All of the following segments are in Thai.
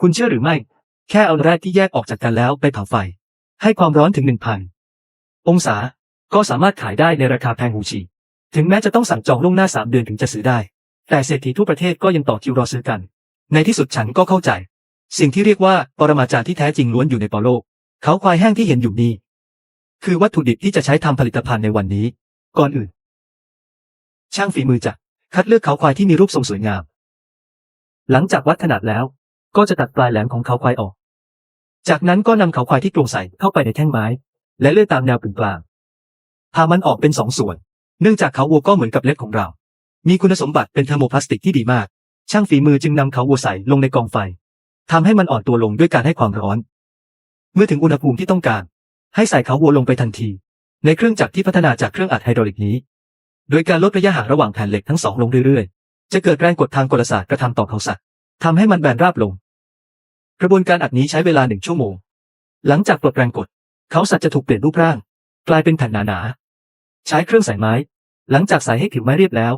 คุณเชื่อหรือไม่ แค่เอาแร่ที่แยกออกจากกันแล้วไปเผาไฟ ให้ความร้อนถึงหนึ่งพันองศาก็สามารถขายได้ในราคาแพงหูฉีถึงแม้จะต้องสั่งจองล่วงหน้าสามเดือนถึงจะซื้อได้ แต่เศรษฐีทั่วประเทศก็ยังต่อคิวรอซื้อกัน ในที่สุดฉันก็เข้าใจ สิ่งที่เรียกว่าปรมาจารย์ที่แท้จริงล้วนอยู่ในปอโลก เขาควายแห้งที่เห็นอยู่นี่คือวัตถุดิบที่จะใช้ทำผลิตภัณฑ์ในวันนี้ ก่อนอื่น ช่างฝีมือจะคัดเลือกเขาควายที่มีรูปทรงสวยงาม หลังจากวัดขนาดแล้ว ก็จะตัดปลายแหลมของเขาควายออก จากนั้นก็นำเขาควายที่ตรงใส่เข้าไปในแท่งไม้ และเลื่อยตามแนวกึ่งกลางพามันออกเป็นสองส่วน เนื่องจากเขาวัวก็เหมือนกับเล็บของเรา มีคุณสมบัติเป็นเทอร์โมพลาสติกที่ดีมาก ช่างฝีมือจึงนำเขาวัวใส่ลงในกองไฟทำให้มันอ่อนตัวลงด้วยการให้ความร้อน เมื่อถึงอุณหภูมิที่ต้องการ ให้ใส่เขาวัวลงไปทันที ในเครื่องจักรที่พัฒนาจากเครื่องอัดไฮดรอลิกนี้ โดยการลดระยะห่างระหว่างแผ่นเหล็กทั้งสองลงเรื่อยๆ จะเกิดแรงกดทางกลศาสตร์กระทำต่อเขาสัตว์ทำให้มันแบนราบลง กระบวนการอัดนี้ใช้เวลาหนึ่งชั่วโมง หลังจากปลดแรงกด เขาสัตว์จะถูกเปลี่ยนรูปร่าง กลายเป็นแผ่นหนาๆใช้เครื่องใส่ไม้ หลังจากใส่ให้ผิวไม้เรียบแล้ว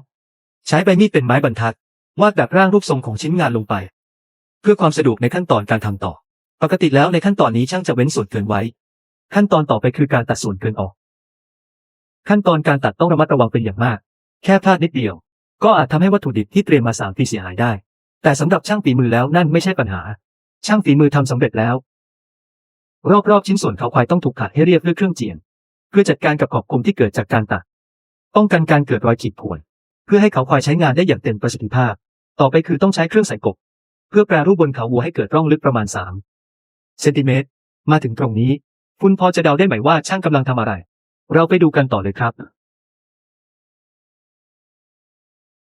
ใช้ใบมีดเป็นไม้บรรทัด วาดแบบร่างรูปทรงของชิ้นงานลงไป เพื่อความสะดวกในขั้นตอนการทำต่อ ปกติแล้วในขั้นตอนนี้ช่างจะเว้นส่วนเกินไว้ ขั้นตอนต่อไปคือการตัดส่วนเกินออก ขั้นตอนการตัดต้องระมัดระวังเป็นอย่างมาก แค่พลาดนิดเดียว ก็อาจทำให้วัตถุดิบที่เตรียมมาสามปีเสียหายได้ แต่สำหรับช่างฝีมือแล้วนั่นไม่ใช่ปัญหา ช่างฝีมือทำสำเร็จแล้ว รอบๆชิ้นส่วนเขาควายต้องถูกขัดให้เรียบด้วยเครื่องเจียน เพื่อจัดการกับขอบคมที่เกิดจากการตัด ป้องกันการเกิดรอยขีดข่วน เพื่อให้เขาควายใช้งานได้อย่างเต็มประสิทธิภาพ ต่อไปคือต้องใช้เครื่องใส่กบ เพื่อแปรรูปบนเขาวัวให้เกิดร่องลึกประมาณ3เซนติเมตรมาถึงตรงนี้ คุณพอจะเดาได้ไหมว่าช่างกำลังทำอะไร เราไปดูกันต่อเลยครับ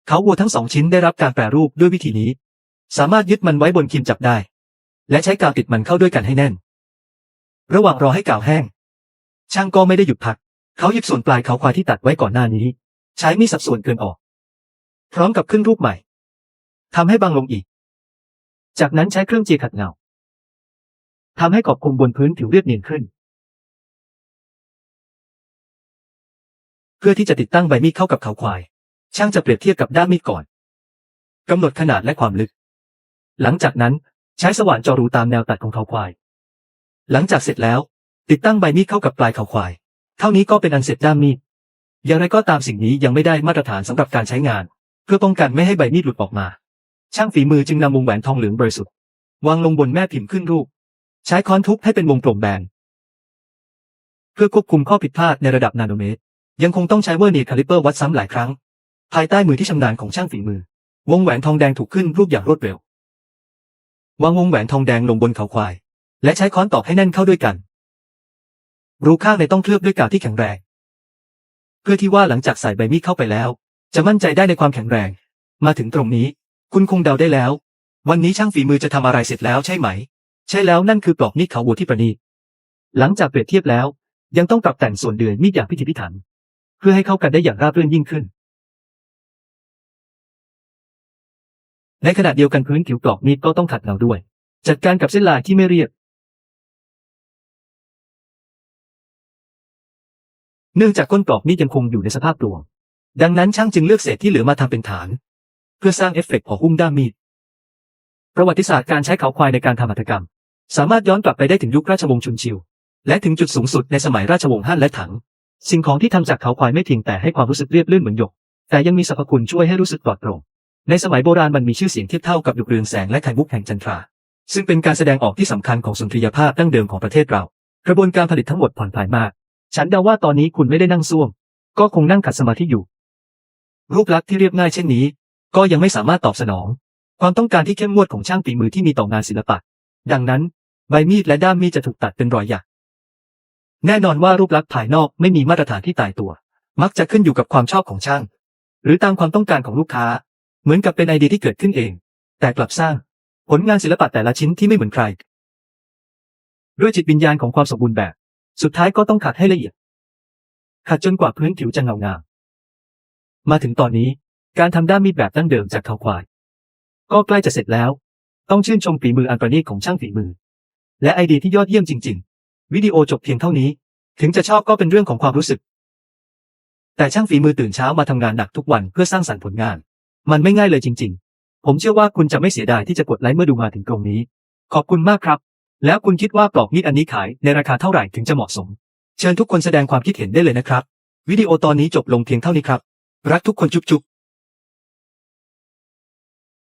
เขาวัวทั้งสองชิ้นได้รับการแปรรูปด้วยวิธีนี้ สามารถยึดมันไว้บนคีมจับได้ และใช้กาวติดมันเข้าด้วยกันให้แน่น ระหว่างรอให้กาวแห้ง ช่างก็ไม่ได้หยุดพัก เขาหยิบส่วนปลายเขาควายที่ตัดไว้ก่อนหน้านี้ ใช้มีสับส่วนเกินออก พร้อมกับขึ้นรูปใหม่ทำให้บางลงอีก จากนั้นใช้เครื่องเจียขัดเงาทำให้ขอบคุมบนพื้นผิวเรียบเนียนขึ้น เพื่อที่จะติดตั้งใบมีดเข้ากับเขาควาย ช่างจะเปรียบเทียบกับด้ามมีดก่อนกำหนดขนาดและความลึก หลังจากนั้น ใช้สว่านเจอรูตามแนวตัดของเขาควาย หลังจากเสร็จแล้ว ติดตั้งใบมีดเข้ากับปลายเขาควาย เท่านี้ก็เป็นอันเสร็จด้ามมีด อย่างไรก็ตามสิ่งนี้ยังไม่ได้มาตรฐานสำหรับการใช้งาน เพื่อป้องกันไม่ให้ใบมีดหลุดออกมา ช่างฝีมือจึงนำวงแหวนทองเหลืองบริสุทธิ์วางลงบนแม่พิมพ์ขึ้นรูป ใช้ค้อนทุบให้เป็นวงกลมแบนเพื่อควบคุมข้อผิดพลาดในระดับนาโนเมตร ยังคงต้องใช้เวอร์เนียคาลิเปอร์วัดซ้ำหลายครั้ง ภายใต้มือที่ชำนาญของช่างฝีมือ วงแหวนทองแดงถูกขึ้นรูปอย่างรวดเร็ว วางวงแหวนทองแดงลงบนเขาควาย และใช้ค้อนตอกให้แน่นเข้าด้วยกัน รูข้างในต้องเคลือบด้วยกาวที่แข็งแรง เพื่อที่ว่าหลังจากใส่ใบมีดเข้าไปแล้ว จะมั่นใจได้ในความแข็งแรง มาถึงตรงนี้ คุณคงเดาได้แล้ว วันนี้ช่างฝีมือจะทำอะไรเสร็จแล้วใช่ไหม ใช่แล้วนั่นคือปลอกมีดเขาวัวที่ประณีตหลังจากเปรียบเทียบแล้ว ยังต้องปรับแต่งส่วนเดือยมีดอย่างพิถีพิถัน เพื่อให้เข้ากันได้อย่างราบรื่นยิ่งขึ้น ในขณะเดียวกันพื้นผิวปลอกมีดก็ต้องขัดเงาด้วย จัดการกับเส้นลายที่ไม่เรียบ เนื่องจากก้นปลอกมีดยังคงอยู่ในสภาพตวงดังนั้นช่างจึงเลือกเศษที่เหลือมาทำเป็นฐาน เพื่อสร้างเอฟเฟกต์ห่อหุ้มด้ามมีด ประวัติศาสตร์การใช้เขาควายในการทำหัตถกรรม สามารถย้อนกลับไปได้ถึงยุคราชวงศ์ชุนชิว และถึงจุดสูงสุดในสมัยราชวงศ์ฮั่นและถัง สิ่งของที่ทำจากเขาควายไม่เพียงแต่ให้ความรู้สึกเรียบลื่นเหมือนหยก แต่ยังมีสรรพคุณช่วยให้รู้สึกปลอดโปร่ง ในสมัยโบราณมันมีชื่อเสียงเทียบเท่ากับหยกเรืองแสงและไข่มุกแห่งจันทรา ซึ่งเป็นการแสดงออกที่สำคัญของสุนทรียภาพดั้งเดิมของประเทศเรา กระบวนการผลิตทั้งหมดผ่อนคลายมาก ฉันเดาว่าตอนนี้คุณไม่ได้นั่งซ่วม ก็คงนั่งขัดสมาธิอยู่ รูปลักษณ์ที่เรียบง่ายเช่นนี้ ก็ยังไม่สามารถตอบสนอง ความต้องการที่เข้มงวดของช่างฝีมือที่มีต่องานศิลปะ ดังนั้น ใบมีดและด้ามมีดจะถูกตัดเป็นรอยหยักแน่นอนว่ารูปลักษณ์ภายนอกไม่มีมาตรฐานที่ตายตัว มักจะขึ้นอยู่กับความชอบของช่าง หรือตามความต้องการของลูกค้า เหมือนกับเป็นไอเดียที่เกิดขึ้นเอง แต่กลับสร้าง ผลงานศิลปะแต่ละชิ้นที่ไม่เหมือนใคร ด้วยจิตวิญญาณของความสมบูรณ์แบบ สุดท้ายก็ต้องขัดให้ละเอียด ขัดจนกว่าพื้นผิวจะเงางามมาถึงตอนนี้การทำด้ามมีดแบบดั้งเดิมจากเขาควาย ก็ใกล้จะเสร็จแล้ว ต้องชื่นชมฝีมืออันประณีตของช่างฝีมือ และไอเดียที่ยอดเยี่ยมจริง ๆ วิดีโอจบเพียงเท่านี้ ถึงจะชอบก็เป็นเรื่องของความรู้สึก แต่ช่างฝีมือตื่นเช้ามาทำงานหนักทุกวันเพื่อสร้างสรรค์ผลงาน มันไม่ง่ายเลยจริง ๆ ผมเชื่อว่าคุณจะไม่เสียดายที่จะกดไลค์เมื่อดูมาถึงตรงนี้ ขอบคุณมากครับ แล้วคุณคิดว่าปลอกมีดอันนี้ขายในราคาเท่าไหร่ถึงจะเหมาะสม เชิญทุกคนแสดงความคิดเห็นได้เลยนะครับ วิดีโอตอนนี้จบลงเพียงเท่านี้ครับ รักทุกคนจุ๊บจุ๊บ